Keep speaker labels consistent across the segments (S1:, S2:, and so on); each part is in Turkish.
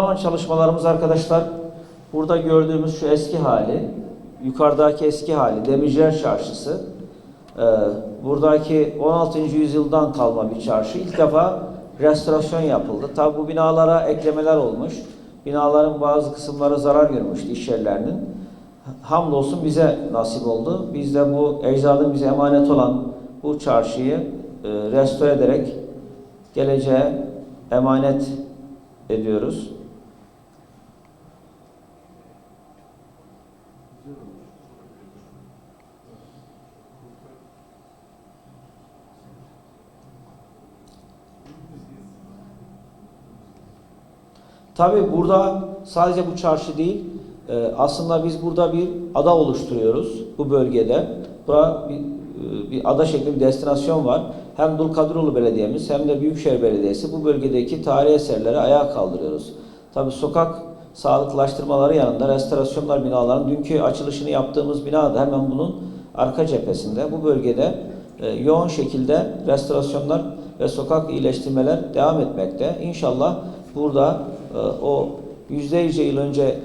S1: Zaman çalışmalarımız arkadaşlar burada gördüğümüz şu eski hali, yukarıdaki eski hali Demirciler Çarşısı. Ee, buradaki 16. yüzyıldan kalma bir çarşı. İlk defa restorasyon yapıldı. Tabi bu binalara eklemeler olmuş. Binaların bazı kısımları zarar görmüştü iş yerlerinin. Hamdolsun bize nasip oldu. Biz de bu ecdadın bize emanet olan bu çarşıyı e, restore ederek geleceğe emanet ediyoruz. Tabii burada sadece bu çarşı değil, e, aslında biz burada bir ada oluşturuyoruz bu bölgede. Burada bir, e, bir ada şeklinde bir destinasyon var. Hem Dulkadiroğlu Belediye'miz hem de Büyükşehir Belediyesi bu bölgedeki tarihi eserleri ayağa kaldırıyoruz. Tabii sokak sağlıklaştırmaları yanında restorasyonlar binaların dünkü açılışını yaptığımız bina da hemen bunun arka cephesinde. Bu bölgede e, yoğun şekilde restorasyonlar ve sokak iyileştirmeler devam etmekte. İnşallah burada o yüzlerce yıl önce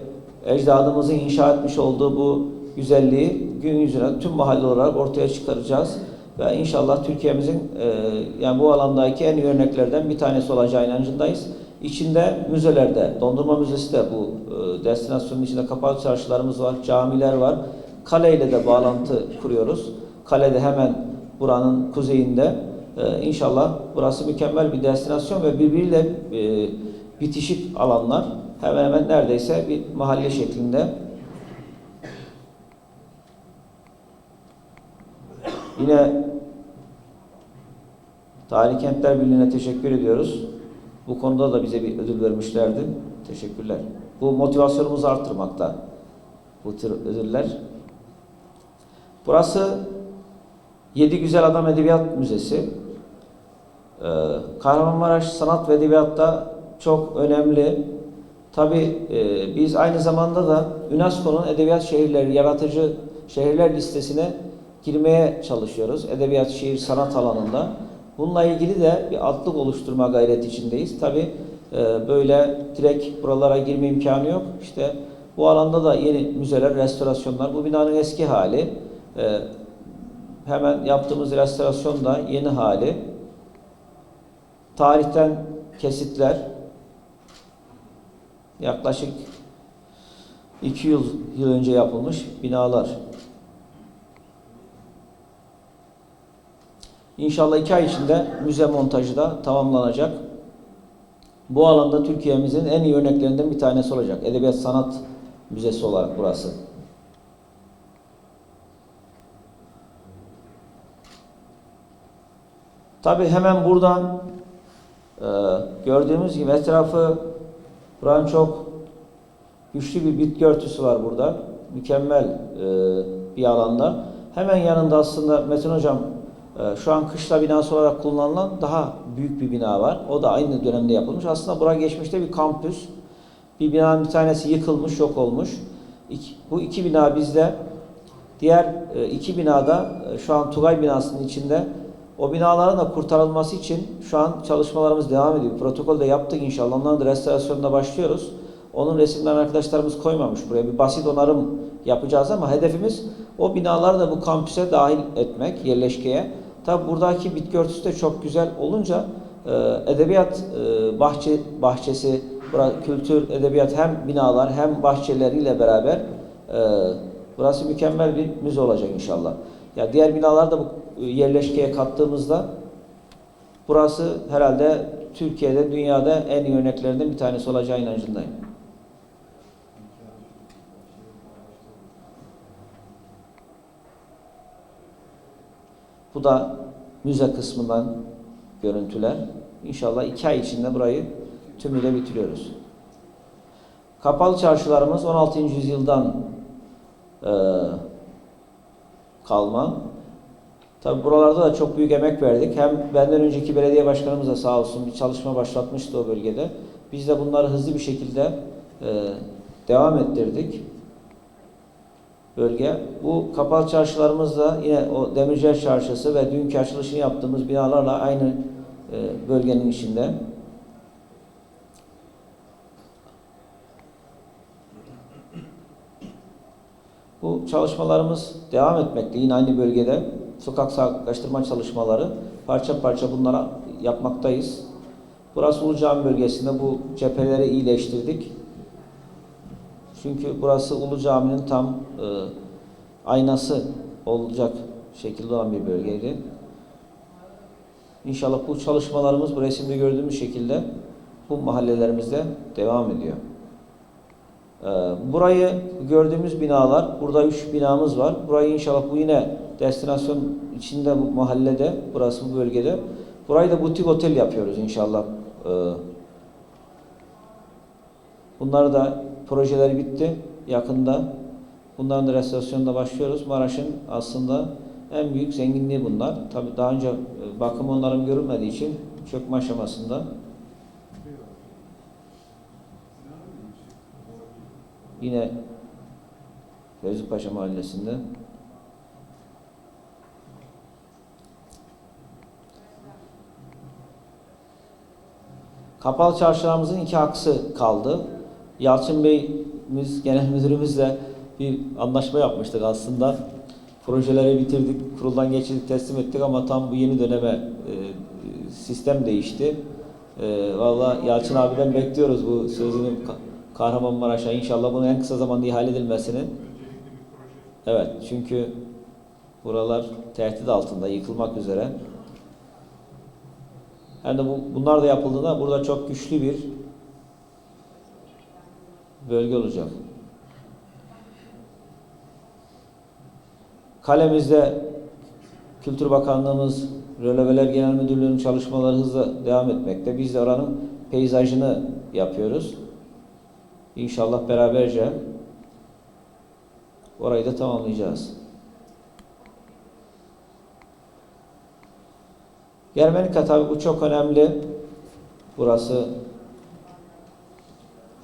S1: ecdadımızın inşa etmiş olduğu bu güzelliği gün yüzüne tüm mahalle olarak ortaya çıkaracağız. Ve inşallah Türkiye'mizin e, yani bu alandaki en iyi örneklerden bir tanesi olacağı inancındayız. İçinde müzelerde, Dondurma Müzesi de bu e, destinasyonun içinde kapalı çarşılarımız var, camiler var. Kale ile de bağlantı kuruyoruz. Kale de hemen buranın kuzeyinde. E, inşallah burası mükemmel bir destinasyon ve birbiriyle e, bitişik alanlar. Hemen hemen neredeyse bir mahalle şeklinde. Yine Tarihi Kentler Birliği'ne teşekkür ediyoruz. Bu konuda da bize bir ödül vermişlerdi. Teşekkürler. Bu motivasyonumuzu arttırmakta. Bu tür ödüller. Burası Yedi Güzel Adam Edebiyat Müzesi. Ee, Kahramanmaraş Sanat ve Edebiyat'ta çok önemli. Tabi e, biz aynı zamanda da UNESCO'nun edebiyat şehirleri, yaratıcı şehirler listesine girmeye çalışıyoruz. Edebiyat, şiir, sanat alanında. Bununla ilgili de bir atlık oluşturma gayreti içindeyiz. Tabi e, böyle direkt buralara girme imkanı yok. İşte bu alanda da yeni müzeler, restorasyonlar. Bu binanın eski hali. E, hemen yaptığımız restorasyon da yeni hali. Tarihten kesitler. Yaklaşık 2 yıl, yıl önce yapılmış binalar. İnşallah iki ay içinde müze montajı da tamamlanacak. Bu alanda Türkiye'mizin en iyi örneklerinden bir tanesi olacak. Edebiyat Sanat Müzesi olarak burası. Tabi hemen buradan e, gördüğümüz gibi etrafı buranın çok güçlü bir bitki örtüsü var burada. Mükemmel e, bir alanda. Hemen yanında aslında Metin Hocam e, şu an kışla binası olarak kullanılan daha büyük bir bina var. O da aynı dönemde yapılmış. Aslında bura geçmişte bir kampüs. Bir binanın bir tanesi yıkılmış, yok olmuş. İki, bu iki bina bizde. Diğer e, iki binada e, şu an Tugay binasının içinde o binaların da kurtarılması için şu an çalışmalarımız devam ediyor. Protokol de yaptık inşallah. Onların da restorasyonuna başlıyoruz. Onun resimlerini arkadaşlarımız koymamış buraya. Bir basit onarım yapacağız ama hedefimiz o binaları da bu kampüse dahil etmek, yerleşkeye. Tabi buradaki bitki örtüsü de çok güzel olunca e, edebiyat e, bahçe bahçesi, bura, kültür, edebiyat hem binalar hem bahçeleriyle beraber e, burası mükemmel bir müze olacak inşallah. Ya diğer binalar da bu yerleşkeye kattığımızda burası herhalde Türkiye'de, dünyada en iyi örneklerinden bir tanesi olacağı inancındayım. Bu da müze kısmından görüntüler. İnşallah iki ay içinde burayı tümüyle bitiriyoruz. Kapalı çarşılarımız 16. yüzyıldan e, kalma. Tabi buralarda da çok büyük emek verdik. Hem benden önceki belediye başkanımız da sağ olsun bir çalışma başlatmıştı o bölgede. Biz de bunları hızlı bir şekilde e, devam ettirdik. Bölge. Bu kapalı çarşılarımız da yine o Demircel Çarşısı ve dünkü açılışını yaptığımız binalarla aynı e, bölgenin içinde. Bu çalışmalarımız devam etmekte yine aynı bölgede sokak sağlıklaştırma çalışmaları parça parça bunlara yapmaktayız. Burası Ulu Cami bölgesinde bu cepheleri iyileştirdik. Çünkü burası Ulu Cami'nin tam e, aynası olacak şekilde olan bir bölgeydi. İnşallah bu çalışmalarımız bu resimde gördüğümüz şekilde bu mahallelerimizde devam ediyor. Ee, Burayı gördüğümüz binalar, burada üç binamız var. Burayı inşallah bu yine destinasyon içinde bu mahallede, burası bu bölgede. Burayı da butik otel yapıyoruz inşallah. Ee, Bunlar da projeleri bitti yakında. Bunların da restorasyonuna başlıyoruz. Maraş'ın aslında en büyük zenginliği bunlar. Tabii daha önce e, bakım onların görülmediği için çökme aşamasında. Yine Fevzi Paşa Mahallesi'nde. Kapalı çarşılarımızın iki aksı kaldı. Yalçın Bey'imiz, genel müdürümüzle bir anlaşma yapmıştık aslında. Projeleri bitirdik, kuruldan geçirdik, teslim ettik ama tam bu yeni döneme e, sistem değişti. E, Valla Yalçın abiden bekliyoruz bu sözünü Ka- Kahramanmaraş'a. İnşallah bunun en kısa zamanda ihale edilmesini. Evet, çünkü buralar tehdit altında, yıkılmak üzere. Hem de bu, bunlar da yapıldığında burada çok güçlü bir bölge olacak. Kalemizde Kültür Bakanlığımız, Röleveler Genel Müdürlüğü'nün çalışmaları hızla devam etmekte. Biz de oranın peyzajını yapıyoruz. İnşallah beraberce orayı da tamamlayacağız. Germenika tabi bu çok önemli. Burası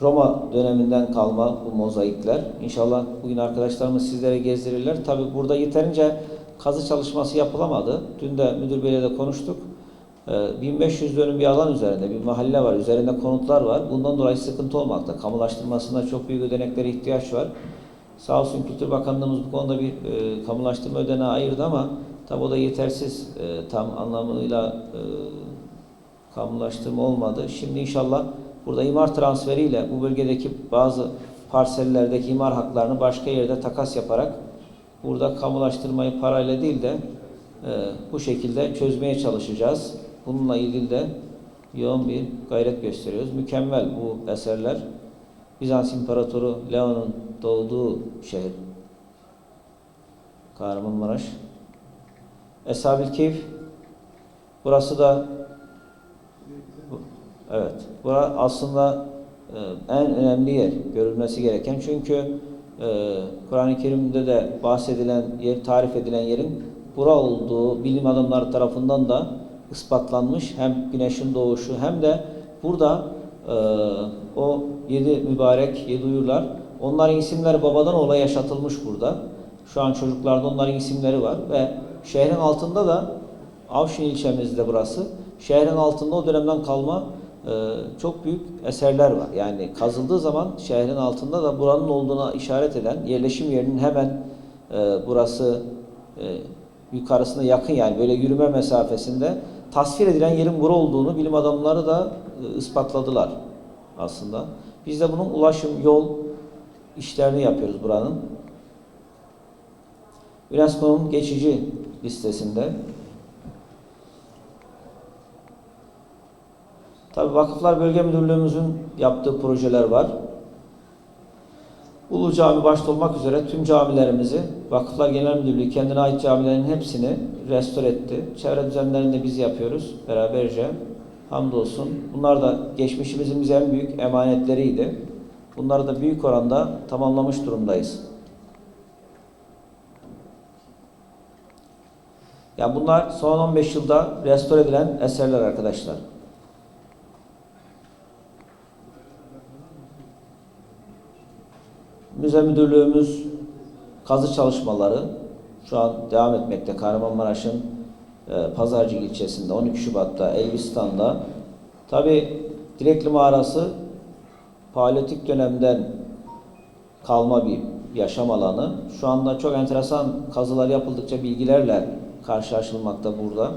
S1: Roma döneminden kalma bu mozaikler. İnşallah bugün arkadaşlarımız sizlere gezdirirler. Tabi burada yeterince kazı çalışması yapılamadı. Dün de müdür beyle de konuştuk. Ee, 1500 dönüm bir alan üzerinde bir mahalle var. Üzerinde konutlar var. Bundan dolayı sıkıntı olmakta. Kamulaştırmasında çok büyük ödeneklere ihtiyaç var. Sağ olsun Kültür Bakanlığımız bu konuda bir e, kamulaştırma ödeneği ayırdı ama tabi o da yetersiz e, tam anlamıyla e, kamulaştırma olmadı. Şimdi inşallah burada imar transferiyle bu bölgedeki bazı parsellerdeki imar haklarını başka yerde takas yaparak burada kamulaştırmayı parayla değil de e, bu şekilde çözmeye çalışacağız. Bununla ilgili de yoğun bir gayret gösteriyoruz. Mükemmel bu eserler. Bizans İmparatoru Leon'un doğduğu şehir. Kahramanmaraş. Eshab-ül Keyf. Burası da evet. Bura aslında e, en önemli yer. Görülmesi gereken. Çünkü e, Kur'an-ı Kerim'de de bahsedilen yer, tarif edilen yerin bura olduğu bilim adamları tarafından da ispatlanmış. Hem güneşin doğuşu hem de burada e, o yedi mübarek, yedi uyurlar. Onların isimleri babadan oğula yaşatılmış burada. Şu an çocuklarda onların isimleri var ve şehrin altında da Avşin ilçemizde burası. Şehrin altında o dönemden kalma e, çok büyük eserler var. Yani kazıldığı zaman şehrin altında da buranın olduğuna işaret eden yerleşim yerinin hemen e, burası e, yukarısına yakın yani böyle yürüme mesafesinde tasvir edilen yerin bura olduğunu bilim adamları da e, ispatladılar aslında. Biz de bunun ulaşım, yol işlerini yapıyoruz buranın. UNESCO'nun geçici listesinde. Tabi Vakıflar Bölge Müdürlüğümüzün yaptığı projeler var. Ulu Cami başta olmak üzere tüm camilerimizi Vakıflar Genel Müdürlüğü kendine ait camilerin hepsini restore etti. Çevre düzenlerini de biz yapıyoruz beraberce. Hamdolsun. Bunlar da geçmişimizin bize en büyük emanetleriydi. Bunları da büyük oranda tamamlamış durumdayız. Yani bunlar son 15 yılda restore edilen eserler arkadaşlar. Müze Müdürlüğümüz kazı çalışmaları şu an devam etmekte. Kahramanmaraş'ın e, Pazarcık ilçesinde 12 Şubat'ta Elbistan'da tabi Direkli Mağarası Paleolitik dönemden kalma bir yaşam alanı. Şu anda çok enteresan kazılar yapıldıkça bilgilerle karşılaşılmakta burada.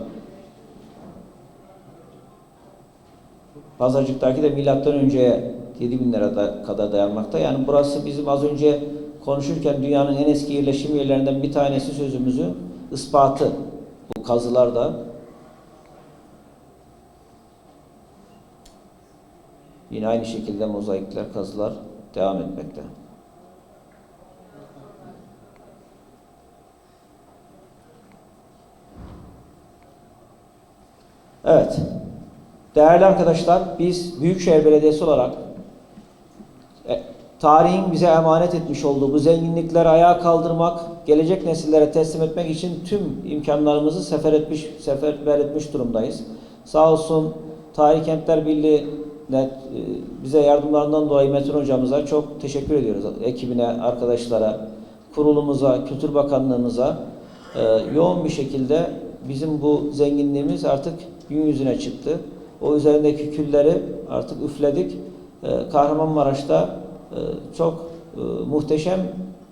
S1: Pazarcık'taki de milattan önceye 7000'lere da- kadar dayanmakta. Yani burası bizim az önce konuşurken dünyanın en eski yerleşim yerlerinden bir tanesi sözümüzü ispatı. Bu kazılarda Yine aynı şekilde mozaikler, kazılar devam etmekte. Evet. Değerli arkadaşlar, biz Büyükşehir Belediyesi olarak e, tarihin bize emanet etmiş olduğu bu zenginlikleri ayağa kaldırmak, gelecek nesillere teslim etmek için tüm imkanlarımızı sefer etmiş, seferber etmiş durumdayız. Sağ olsun Tarih Kentler Birliği ne- e, bize yardımlarından dolayı Metin hocamıza çok teşekkür ediyoruz. Ekibine, arkadaşlara, kurulumuza, Kültür Bakanlığımıza e, yoğun bir şekilde bizim bu zenginliğimiz artık gün yüzüne çıktı. O üzerindeki külleri artık üfledik. E, Kahramanmaraş'ta e, çok e, muhteşem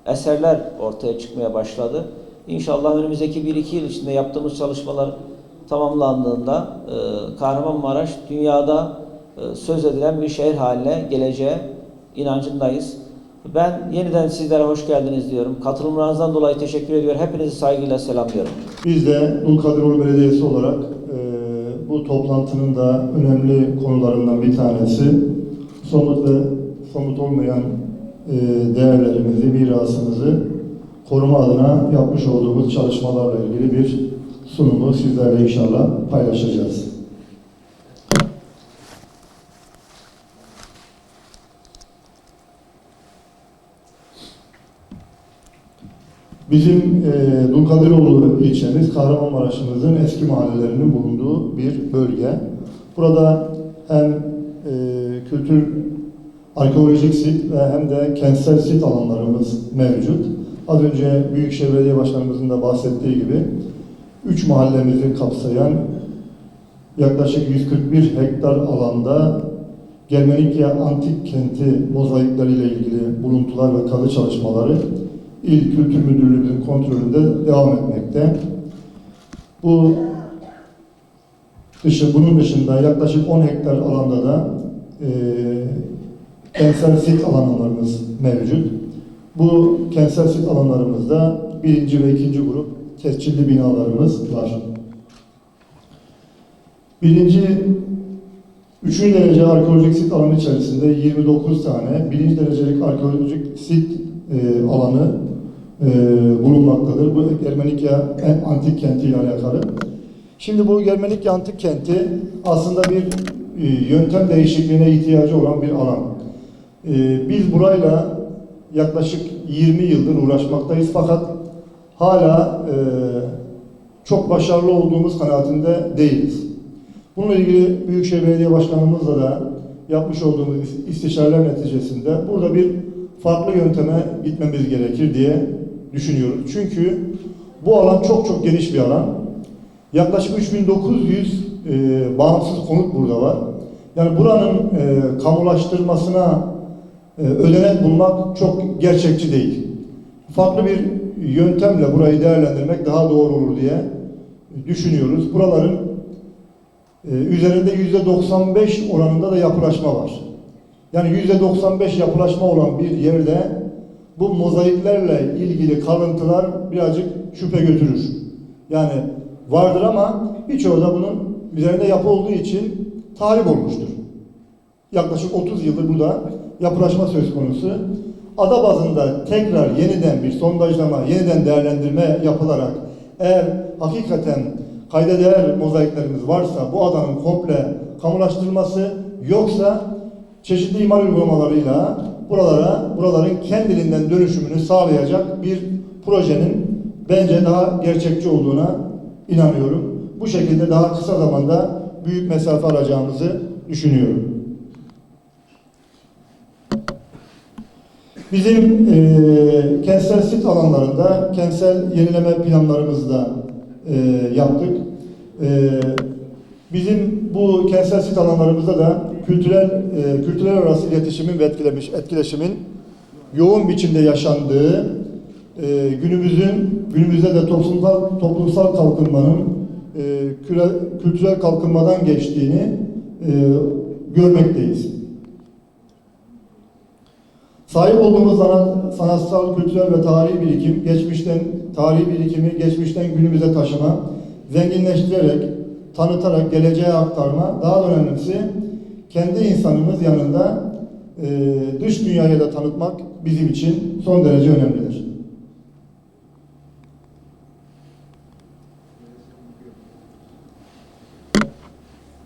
S1: eserler ortaya çıkmaya başladı. İnşallah önümüzdeki 1-2 yıl içinde yaptığımız çalışmalar tamamlandığında e, Kahramanmaraş dünyada söz edilen bir şehir haline geleceğe inancındayız. Ben yeniden sizlere hoş geldiniz diyorum. Katılımlarınızdan dolayı teşekkür ediyorum. Hepinizi saygıyla selamlıyorum.
S2: Biz de Dulkadiroğlu Belediyesi olarak toplantının da önemli konularından bir tanesi somut ve somut olmayan e, değerlerimizi, mirasımızı koruma adına yapmış olduğumuz çalışmalarla ilgili bir sunumu sizlerle inşallah paylaşacağız. Bizim e, Dulkadiroğlu ilçemiz Kahramanmaraş'ımızın eski mahallelerinin bulunduğu bir bölge. Burada hem e, kültür arkeolojik sit ve hem de kentsel sit alanlarımız mevcut. Az önce Büyükşehir Belediye Başkanımızın da bahsettiği gibi üç mahallemizi kapsayan yaklaşık 141 hektar alanda Germenikya Antik Kenti mozaikleriyle ilgili buluntular ve kazı çalışmaları İl Kültür Müdürlüğümüzün kontrolünde devam etmekte. Bu dışı, bunun dışında yaklaşık 10 hektar alanda da e, kentsel sit alanlarımız mevcut. Bu kentsel sit alanlarımızda birinci ve ikinci grup tescilli binalarımız var. Birinci, üçüncü derece arkeolojik sit alanı içerisinde 29 tane, birinci derecelik arkeolojik sit e, alanı e, bulunmaktadır. Bu Germenikya en antik kenti ile alakalı. Şimdi bu Germenikya antik kenti aslında bir e, yöntem değişikliğine ihtiyacı olan bir alan. E, biz burayla yaklaşık 20 yıldır uğraşmaktayız fakat hala e, çok başarılı olduğumuz kanaatinde değiliz. Bununla ilgili Büyükşehir Belediye Başkanımızla da yapmış olduğumuz istişareler neticesinde burada bir farklı yönteme gitmemiz gerekir diye düşünüyoruz. Çünkü bu alan çok çok geniş bir alan. Yaklaşık 3900 e, bağımsız konut burada var. Yani buranın e, kamulaştırmasına e, ödenek bulmak çok gerçekçi değil. Farklı bir yöntemle burayı değerlendirmek daha doğru olur diye düşünüyoruz. Buraların e, üzerinde yüzde 95 oranında da yapılaşma var. Yani yüzde 95 yapılaşma olan bir yerde bu mozaiklerle ilgili kalıntılar birazcık şüphe götürür. Yani vardır ama birçoğu da bunun üzerinde yapı olduğu için tahrip olmuştur. Yaklaşık 30 yıldır burada yapılaşma söz konusu. Ada bazında tekrar yeniden bir sondajlama, yeniden değerlendirme yapılarak eğer hakikaten kayda değer mozaiklerimiz varsa bu adanın komple kamulaştırılması yoksa çeşitli imar uygulamalarıyla buralara buraların kendiliğinden dönüşümünü sağlayacak bir projenin bence daha gerçekçi olduğuna inanıyorum. Bu şekilde daha kısa zamanda büyük mesafe alacağımızı düşünüyorum. Bizim e, kentsel sit alanlarında kentsel yenileme planlarımızı da e, yaptık. E, bizim bu kentsel sit alanlarımızda da kültürel e, kültürel arası iletişimin ve etkilemiş etkileşimin yoğun biçimde yaşandığı, e, günümüzün günümüzde de toplumsal toplumsal kalkınmanın e, küre- kültürel kalkınmadan geçtiğini e, görmekteyiz. Sahip olduğumuz sanat, sanatsal, kültürel ve tarihi birikim, geçmişten tarihi birikimi geçmişten günümüze taşıma, zenginleştirerek, tanıtarak geleceğe aktarma, daha da önemlisi kendi insanımız yanında e, dış dünyaya da tanıtmak bizim için son derece önemlidir.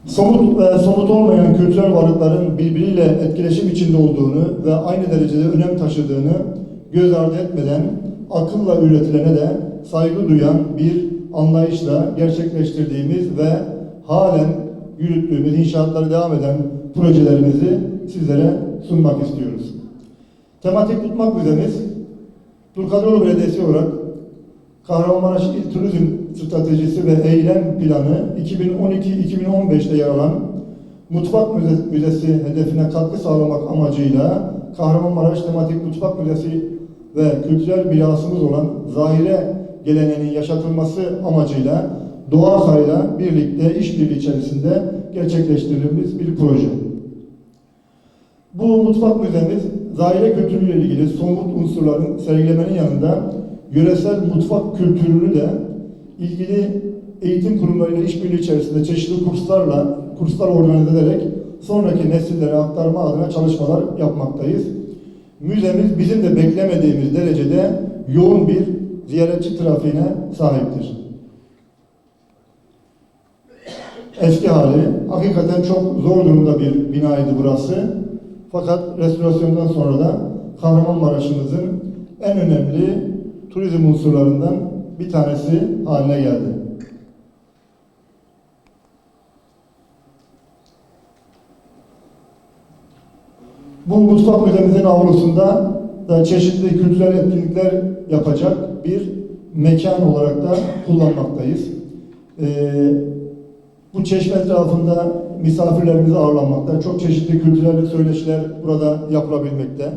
S2: Somut ve somut olmayan kültürel varlıkların birbiriyle etkileşim içinde olduğunu ve aynı derecede önem taşıdığını göz ardı etmeden akılla üretilene de saygı duyan bir anlayışla gerçekleştirdiğimiz ve halen yürüttüğümüz inşaatları devam eden projelerimizi sizlere sunmak istiyoruz. Tematik tutmak müzemiz Dulkadiroğlu Belediyesi olarak Kahramanmaraş İl Turizm Stratejisi ve Eylem Planı 2012-2015'te yer alan Mutfak Müze- Müzesi hedefine katkı sağlamak amacıyla Kahramanmaraş Tematik Mutfak Müzesi ve kültürel mirasımız olan Zahire geleneğinin yaşatılması amacıyla Doğakay'la birlikte işbirliği içerisinde gerçekleştirdiğimiz bir proje. Bu mutfak müzemiz zahire kültürüyle ilgili somut unsurların sergilemenin yanında yöresel mutfak kültürünü de ilgili eğitim kurumlarıyla işbirliği içerisinde çeşitli kurslarla kurslar organize ederek sonraki nesillere aktarma adına çalışmalar yapmaktayız. Müzemiz bizim de beklemediğimiz derecede yoğun bir ziyaretçi trafiğine sahiptir. Eski hali hakikaten çok zor durumda bir binaydı burası. Fakat restorasyondan sonra da Kahramanmaraş'ımızın en önemli turizm unsurlarından bir tanesi haline geldi. Bu mutfak müzemizin avlusunda da çeşitli kültürel etkinlikler yapacak bir mekan olarak da kullanmaktayız. Ee, bu çeşme etrafında misafirlerimizi ağırlanmakta. Çok çeşitli kültürel söyleşiler burada yapılabilmekte.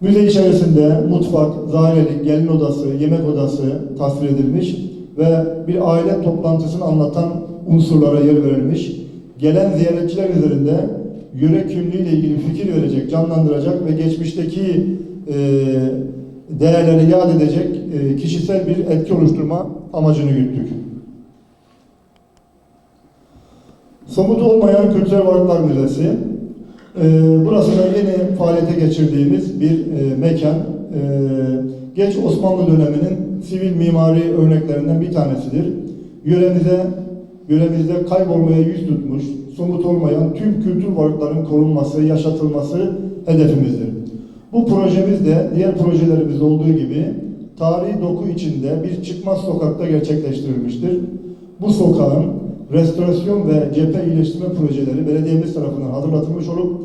S2: Müze içerisinde mutfak, zahirelik, gelin odası, yemek odası tasvir edilmiş ve bir aile toplantısını anlatan unsurlara yer verilmiş. Gelen ziyaretçiler üzerinde yöre kimliğiyle ilgili fikir verecek, canlandıracak ve geçmişteki e, değerleri yad edecek e, kişisel bir etki oluşturma amacını güttük. Somut olmayan kültürel varlıklar müzesi. Ee, burası da yeni faaliyete geçirdiğimiz bir e, mekan. Geç Osmanlı döneminin sivil mimari örneklerinden bir tanesidir. Yöremize, yöremizde kaybolmaya yüz tutmuş, somut olmayan tüm kültür varlıkların korunması, yaşatılması hedefimizdir. Bu projemiz de diğer projelerimiz olduğu gibi tarihi doku içinde bir çıkmaz sokakta gerçekleştirilmiştir. Bu sokağın restorasyon ve cephe iyileştirme projeleri belediyemiz tarafından hazırlatılmış olup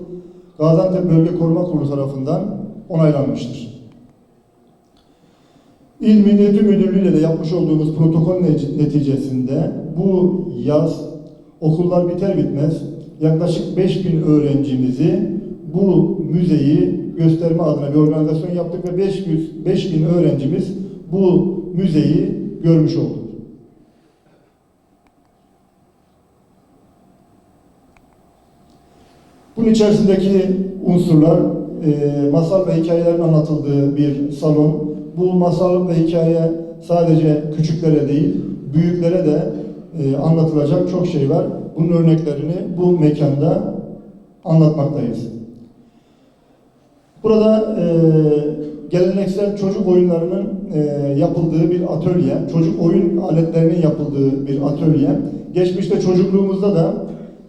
S2: Gaziantep Bölge Koruma Kurulu tarafından onaylanmıştır. İl Milli Eğitim Müdürlüğü ile de yapmış olduğumuz protokol neticesinde bu yaz okullar biter bitmez yaklaşık 5000 öğrencimizi bu müzeyi gösterme adına bir organizasyon yaptık ve 500 5000 öğrencimiz bu müzeyi görmüş oldu. Bunun içerisindeki unsurlar e, masal ve hikayelerin anlatıldığı bir salon. Bu masal ve hikaye sadece küçüklere değil, büyüklere de e, anlatılacak çok şey var. Bunun örneklerini bu mekanda anlatmaktayız. Burada e, geleneksel çocuk oyunlarının e, yapıldığı bir atölye, çocuk oyun aletlerinin yapıldığı bir atölye. Geçmişte çocukluğumuzda da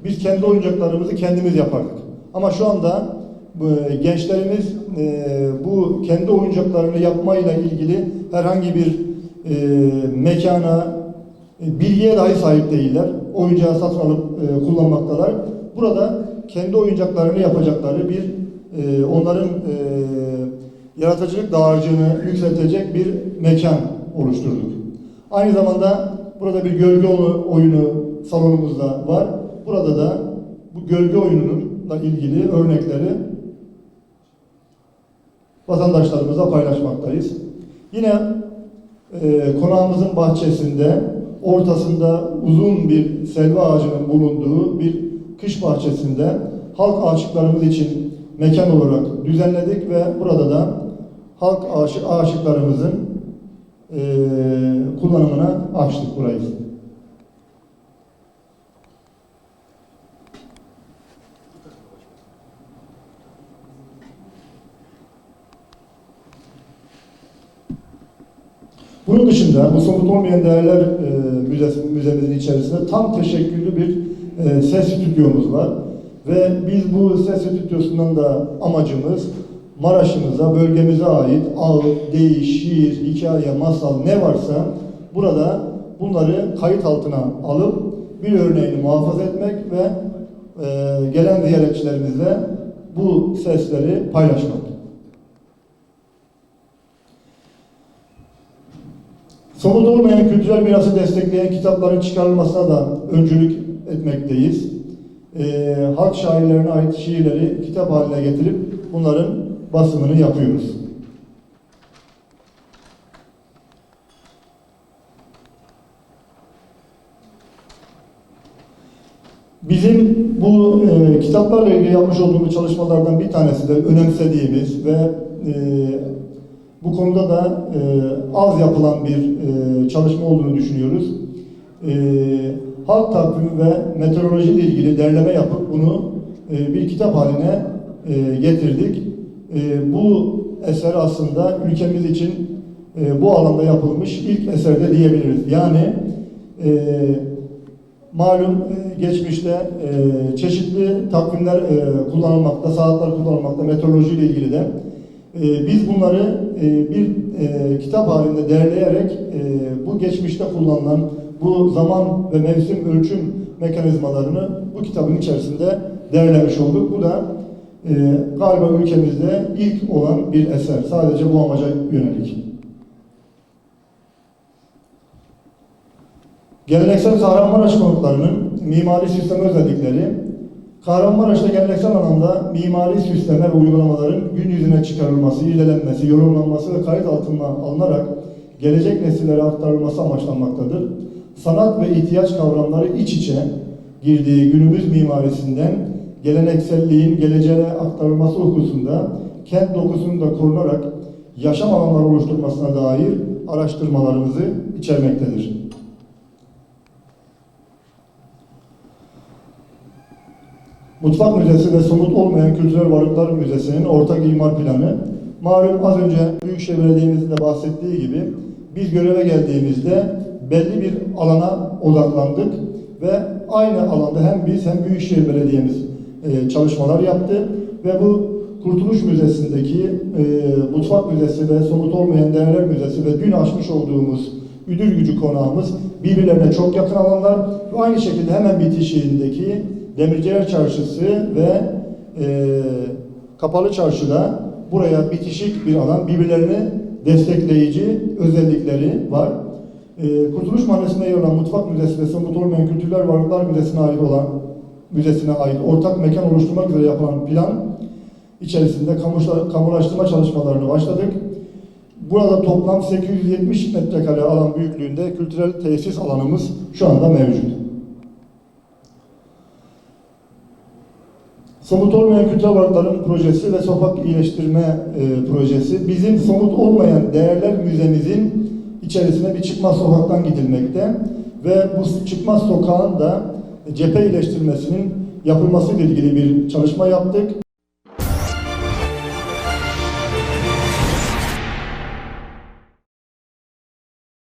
S2: biz kendi oyuncaklarımızı kendimiz yapardık. Ama şu anda bu, gençlerimiz e, bu kendi oyuncaklarını yapmayla ilgili herhangi bir e, mekana, e, bilgiye dahi sahip değiller. Oyuncağı satın alıp e, kullanmaktalar. Burada kendi oyuncaklarını yapacakları bir e, onların e, yaratıcılık dağarcığını yükseltecek bir mekan oluşturduk. Aynı zamanda burada bir gölge oyunu salonumuz da var. Burada da bu gölge oyununun bununla ilgili örnekleri vatandaşlarımıza paylaşmaktayız. Yine e, konağımızın bahçesinde ortasında uzun bir selva ağacının bulunduğu bir kış bahçesinde halk aşıklarımız için mekan olarak düzenledik ve burada da halk aşı, aşıklarımızın e, kullanımına açtık burayı. Bunun dışında bu somut olmayan değerler e, müzemizin içerisinde tam teşekküllü bir e, ses stüdyomuz var. Ve biz bu ses stüdyosundan da amacımız Maraş'ımıza, bölgemize ait ağıt, deyiş, şiir, hikaye, masal ne varsa burada bunları kayıt altına alıp bir örneğini muhafaza etmek ve e, gelen ziyaretçilerimizle bu sesleri paylaşmak. Somut olmayan kültürel mirası destekleyen kitapların çıkarılmasına da öncülük etmekteyiz. Ee, halk şairlerine ait şiirleri kitap haline getirip bunların basımını yapıyoruz. Bizim bu e, kitaplarla ilgili yapmış olduğumuz çalışmalardan bir tanesi de önemsediğimiz ve e, bu konuda da e, az yapılan bir e, çalışma olduğunu düşünüyoruz. E, halk takvimi ve meteoroloji ile ilgili derleme yapıp bunu e, bir kitap haline e, getirdik. E, bu eser aslında ülkemiz için e, bu alanda yapılmış ilk eser de diyebiliriz. Yani e, malum e, geçmişte e, çeşitli takvimler e, kullanılmakta, saatler kullanılmakta, meteoroloji ile ilgili de e, biz bunları e, bir e, kitap halinde derleyerek e, bu geçmişte kullanılan bu zaman ve mevsim ölçüm mekanizmalarını bu kitabın içerisinde derlemiş olduk. Bu da e, galiba ülkemizde ilk olan bir eser. Sadece bu amaca yönelik. Geleneksel Kahramanmaraş konutlarının mimari sistem özellikleri, Kahramanmaraş'ta geleneksel anlamda mimari süsleme ve uygulamaların gün yüzüne çıkarılması, irdelenmesi, yorumlanması ve kayıt altına alınarak gelecek nesillere aktarılması amaçlanmaktadır. Sanat ve ihtiyaç kavramları iç içe girdiği günümüz mimarisinden gelenekselliğin geleceğe aktarılması hususunda kent dokusunu da korunarak yaşam alanları oluşturmasına dair araştırmalarımızı içermektedir. Mutfak Müzesi ve somut olmayan kültürel varlıklar müzesinin ortak imar planı. Malum az önce Büyükşehir Belediye'mizin de bahsettiği gibi biz göreve geldiğimizde belli bir alana odaklandık ve aynı alanda hem biz hem Büyükşehir Belediye'miz e, çalışmalar yaptı ve bu Kurtuluş Müzesi'ndeki e, Mutfak Müzesi ve Somut Olmayan Değerler Müzesi ve dün açmış olduğumuz Müdür Gücü konağımız birbirlerine çok yakın alanlar ve aynı şekilde hemen bitişiğindeki Demirciler Çarşısı ve e, Kapalı Çarşı'da buraya bitişik bir alan birbirlerini destekleyici özellikleri var. E, Kurtuluş Mahallesi'nde yer alan Mutfak Müzesi ve Somut Olmayan Kültürler Varlıklar Müzesi'ne ait olan müzesine ait ortak mekan oluşturmak üzere yapılan plan içerisinde kamulaştırma çalışmalarını başladık. Burada toplam 870 metrekare alan büyüklüğünde kültürel tesis alanımız şu anda mevcut. Somut olmayan kültürel varlıkların projesi ve sokak iyileştirme e, projesi bizim somut olmayan değerler müzemizin içerisine bir çıkmaz sokaktan gidilmekte ve bu çıkmaz sokağın da cephe iyileştirmesinin yapılması ile ilgili bir çalışma yaptık.